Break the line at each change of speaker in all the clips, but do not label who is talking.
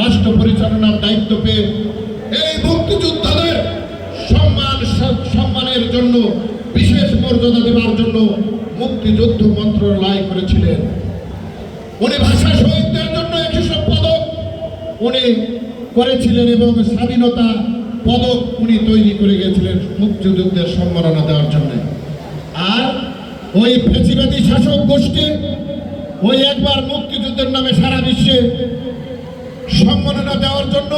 রাষ্ট্র পরিচালনার দায়িত্ব পেয়ে এই মুক্তিযোদ্ধাদের সম্মান সম্মানের জন্য, বিশেষ মর্যাদা দেওয়ার জন্য মুক্তিযুদ্ধ মন্ত্রণালয় করেছিলেন। উনি ভাষা শহীদদের জন্য একশো পদক উনি করেছিলেন এবং স্বাধীনতা পদক উনি তৈরি করে গেছিলেন মুক্তিযুদ্ধের সম্মাননা দেওয়ার জন্য। আর ওই ফেসিবাদী শাসক গোষ্ঠী ওই একবার মুক্তিযুদ্ধের নামে সারা বিশ্বে সম্মাননা দেওয়ার জন্য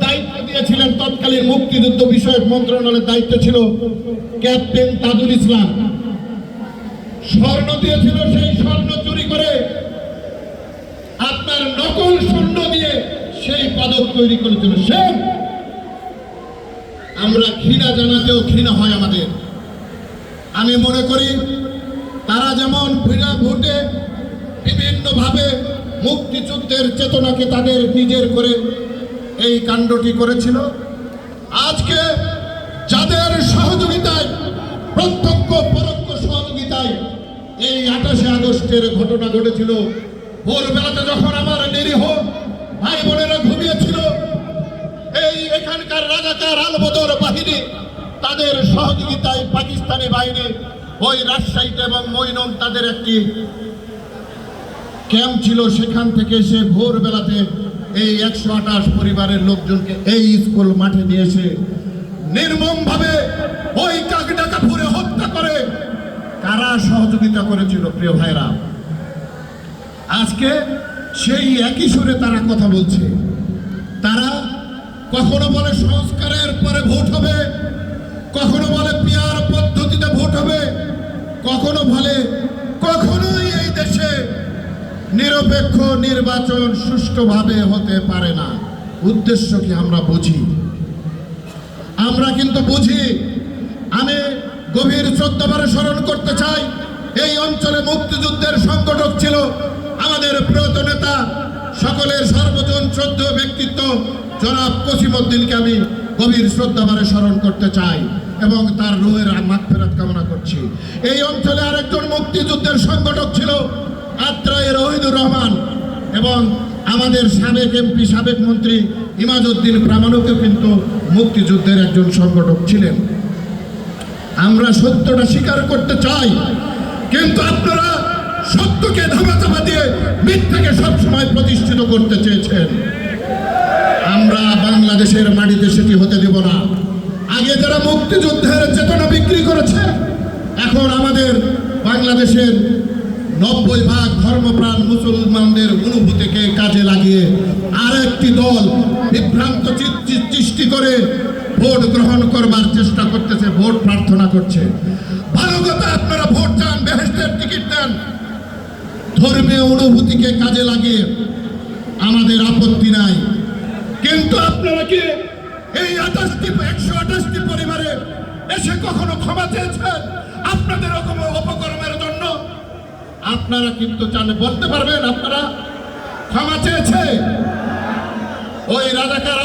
দায়িত্ব দিয়েছিলেন তৎকালীন মুক্তিযুদ্ধ বিষয়ক মন্ত্রণালয়ের দায়িত্ব ছিল ক্যাপ্টেন তাজুল ইসলাম। স্বর্ণ দিয়েছিল সেই স্বর্ণ চুরি করে। আপনার নকল স্বর্ণ দিয়ে সেই পদক তৈরি করেছিল সে। আমরা ঘৃণা জানাতেও ঘৃণা হয় আমাদের। আমি মনে করি তারা যেমন বিনা ভোটে বিভিন্নভাবে মুক্তিযুদ্ধের চেতনাকে তাদের নিজের করে এই কাণ্ডটি করেছিল। আজকে যাদের সহযোগিতায়, প্রত্যক্ষ পরোক্ষ সহযোগিতায় এই আঠাশে আগস্টের ঘটনা ঘটেছিল। ভোরবেলাতে যখন আমার নিরীহ ভাই বোনেরা ঘুমিয়েছিল, এই এখানকার রাজাকার আলবদর বাহিনী তাদের সহযোগিতায় পাকিস্তানি বাহিনী, ওই রাজশাহীতে এবং মৈনম তাদের একটি ক্যাম্প ছিল সেখান থেকে সে ভোরবেলাতে এই একশো আঠাশ পরিবারের লোকজনকে এই স্কুল মাঠে নিয়ে এসে নির্মমভাবে ওই কাকডাকা ফুরে হত্যা করে কারা সহযোগিতা করেছিল, প্রিয় ভাইরা আজকে সেই একই সুরে তারা কথা বলছে। তারা কখনো বলে সংস্কারের পরে ভোট হবে, কখনো বলে পিয়ার পদ্ধতিতে ভোট হবে, কখনো বলে কখনোই নিরপেক্ষ নির্বাচন সুষ্ঠুভাবে হতে পারে না। উদ্দেশ্য কি আমরা বুঝি? আমরা কিন্তু বুঝি, আমি গভীর শ্রদ্ধাভারে স্মরণ করতে চাই, এই অঞ্চলে মুক্তিযুদ্ধের সংগঠক ছিল আমাদের প্রিয়ত নেতা, সকলের সর্বজন শ্রদ্ধ ব্যক্তিত্ব, জনাব কসিমউদ্দিনকে আমি গভীর শ্রদ্ধাভারে স্মরণ করতে চাই এবং তার রুহের মাগফেরাত কামনা করছি। এই অঞ্চলে আরেকজন মুক্তিযুদ্ধের সংগঠক ছিল আত্রায় রহিদুর রহমান এবং আমাদের সাবেক এমপি, সাবেক মন্ত্রী ইমাজউদ্দিন প্রামাণিকও কিন্তু মুক্তিযুদ্ধের একজন সংগঠক ছিলেন। আমরা সত্যটা স্বীকার করতে চাই, কিন্তু আপনারা সত্যকে ধামাচাপা দিয়ে মিথ্যাকে সবসময় প্রতিষ্ঠিত করতে চেয়েছেন। আমরা বাংলাদেশের মাটিতে সেটি হতে দেব না। আগে যারা মুক্তিযুদ্ধের চেতনা বিক্রি করেছে, এখন আমাদের বাংলাদেশের নব্বই ভাগ ধর্মপ্রাণ মুসলমানদের অনুভূতিকে কাজে লাগিয়ে আরেকটি দল বিভ্রান্ত সৃষ্টি করে ভোট গ্রহণ করবার চেষ্টা করতেছে, ভোট প্রার্থনা করছে। ভালো কথা আপনারা ভোট চান বেহেস্তের টিকিট দেন। ধর্মীয় অনুভূতিকে কাজে লাগিয়ে আমাদের আপত্তি নাই। কিন্তু আপনারা কি এই আঠাশটি, একশো আঠাশটি পরিবারে এসে কখনো ক্ষমা চেয়েছেন? আপনারা কিন্তু চান বলতে পারবেন আপনারা? ক্ষমা চেয়েছে? ওই রাজাকার